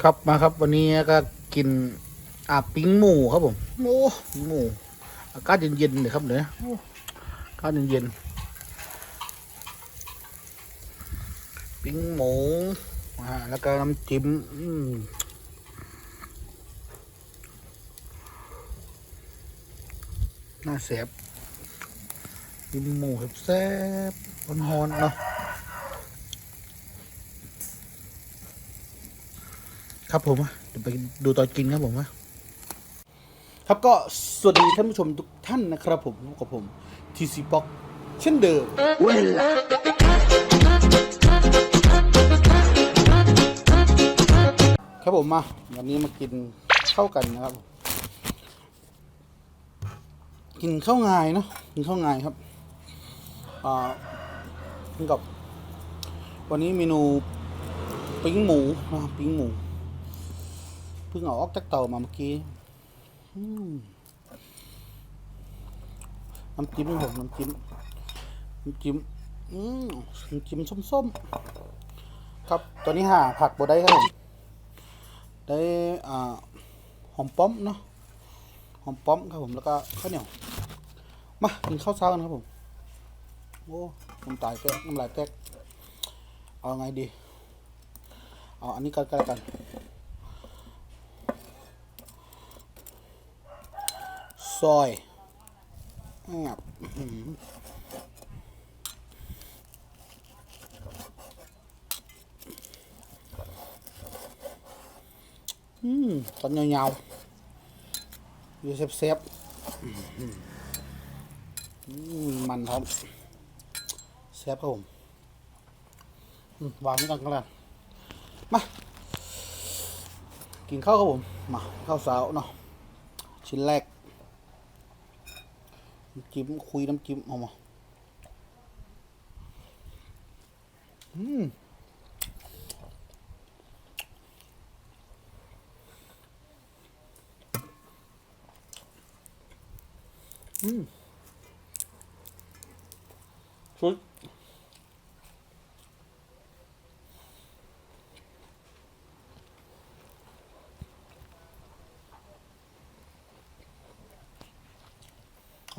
ครับมาครับ วันนี้ก็กินอ่าปิ้งหมูครับผมโอ้หมูอากาศเย็นๆเลยครับเนี่ยอ้ากาศเย็นๆปิ้งหมูอ่าแล้วก็น้ำจิ้มอืมน่าแสบปิ้งหมูแซ่บๆร้อนๆเนาะ ครับผมเดี๋ยวไปดูตอนกินครับผมครับก็สวัสดีท่านผู้ชมทุกท่านนะครับผมกับผมทีซีบ็อกเช่นเดิมครับผมมาวันนี้มากินข้าวกันนะครับ กินข้าวงายเนาะกินข้าวงายครับอ่ากับ วันนี้เมนูปิ้งหมูนะปิ้งหมู เพิ่งเอาออกจากเตามาเมื่อกี้น้ำจิ้มผมน้ำจิ้มน้ำจิ้มอืมน้ำจิ้มส้มๆ ครับตอนนี้หาผักบดได้ครับผมได้อ่าหอมป้อมเนาะหอมป้อมครับผมแล้วก็ข้าวเหนียวมากินข้าวเช้ากันครับผมโอ้น้ำตาลแตกน้ำลายแตกเอาไงดี เอาอันนี้กันก็แล้วกัน ซอยแอบอืมตอนยาวๆอยู่เซฟๆอื้อหืออืมมันครับเซฟครับผมวางไว้ก่อนก็แล้วมา กินข้าวครับผม มาข้าวสาวเนาะชิ้นแรก จิ้มคุยน้ำจิ้มเอามาอืมอืมชุด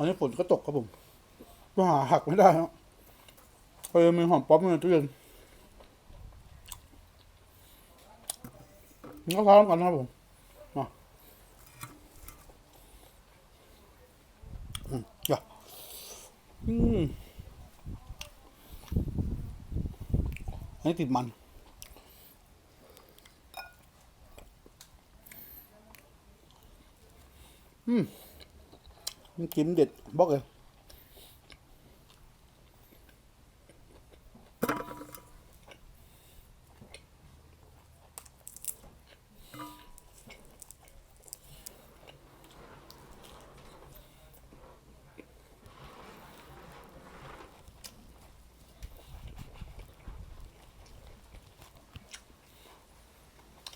อันนี้ฝนก็ตกครับผมก็หาหักไม่ได้ครับเออมีหอมป๊อปในตู้เย็นนี่ก็พร้อมกันนะครับผมมาอืมอย่าอืมอันนี้ติดมันอืมมั นกินเด็ดบอกเลย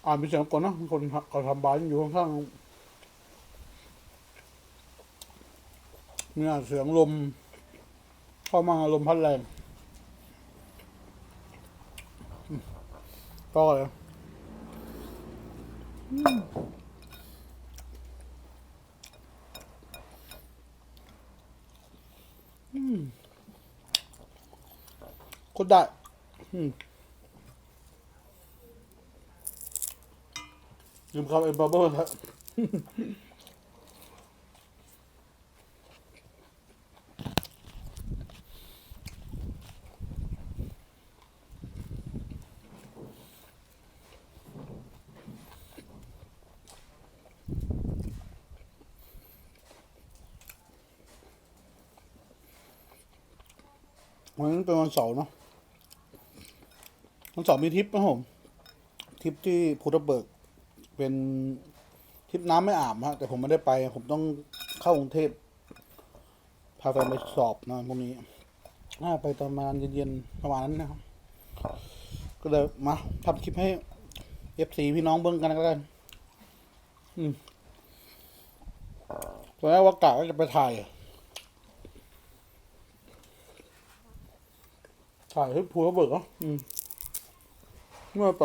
อ่านเป็นเสียงก่อนนะคนเขาทำบ้านอยู่ข้างๆ เนี่ยเสียงลม เข้ามาลมพัดแรงอืมก็เลยอืมอืมกดได้อืมคำเอ็มบับเบิ้ลแล้ว วันนั้นเป็นวันเสาร์เนาะวันเสาร์มีทริปนะผมทริปที่พุทธเบิก เป็นทริปน้ำไม่อาบฮะแต่ผมไม่ได้ไป ผมต้องเข้ากรุงเทพพาแฟนไปสอบนะพวกนี้น่าไปตอนประมาณเย็นๆประมาณนั้นนะครับ ก็เลยมาทำคลิปให้เอฟซีพี่น้องเบิ้งกันก็แล้วกันอืมตอนแรกว่ากะว่าจะไปถ่าย ขายให้ภูกเบิกอะเมื่อไป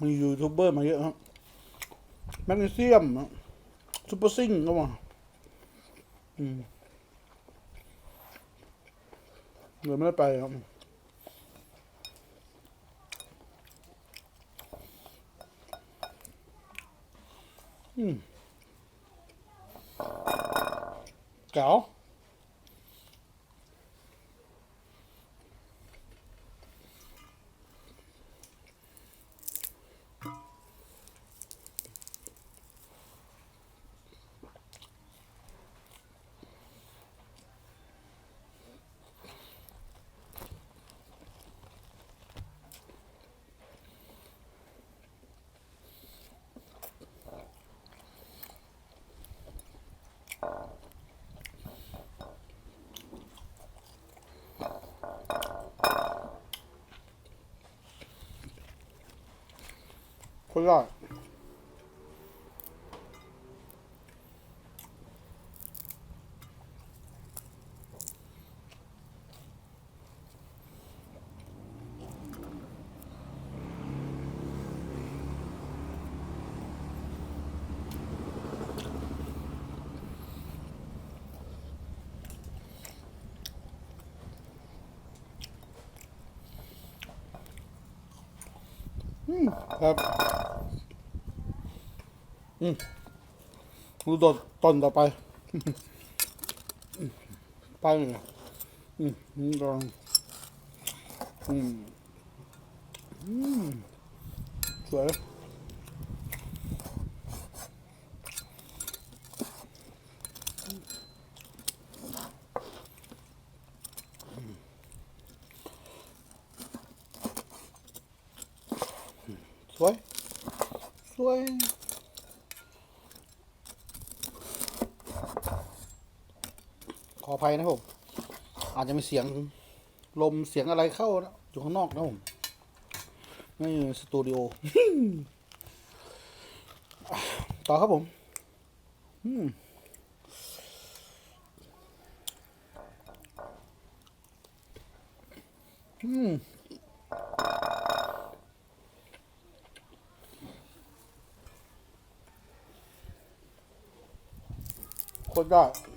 มียูทูบเบอร์มาเยอะครับแมกนีเซียมซูเปอร์ซิงก็มาอืมเลยไม่ได้ไปครับ อืมเก๋า ค ครับอืมดูตอนตอนต่อไปไปเลยอืมอืมลองอืมอืมสวยสวย ส วยขออภัยนะผม อาจจะมีเสียงลมเสียงอะไรเข้านะอยู่ข้างนอกนะผมไม่สตูดิโอต่อครับผมอืมอืม โ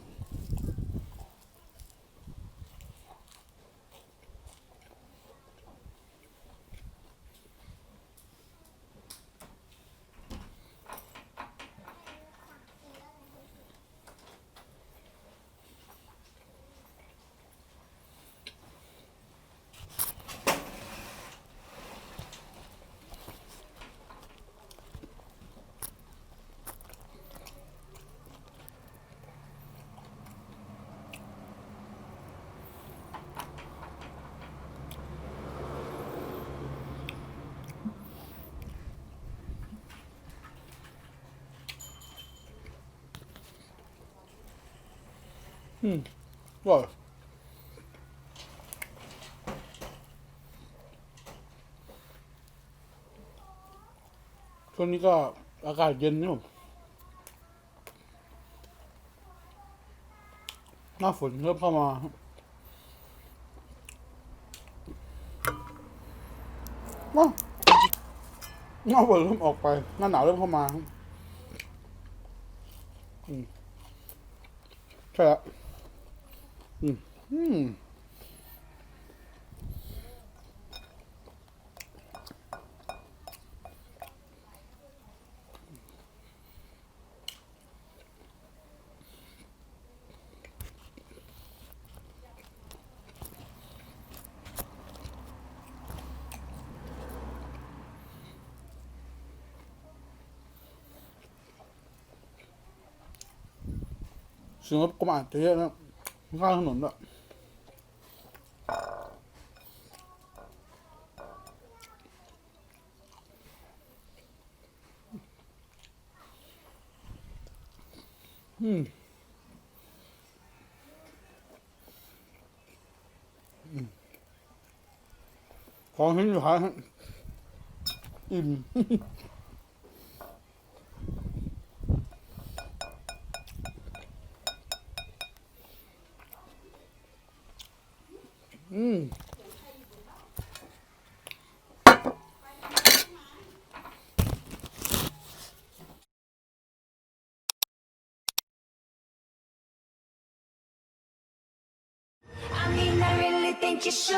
อืมอร่อยช่วงนี้ก็อากาศเย็นนี่ผมหน้าฝนเริ่มเข้ามาว้าหน้าฝนเริ่มออกไป หน้าหนาวเริ่มเข้ามา อืม ใช่แล้ว อืมอืมเสีย ข้างถนนด้วยอืมของทิ้งอยู่ท้ายอิ่ม think you should.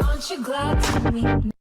Aren't you glad to meet me?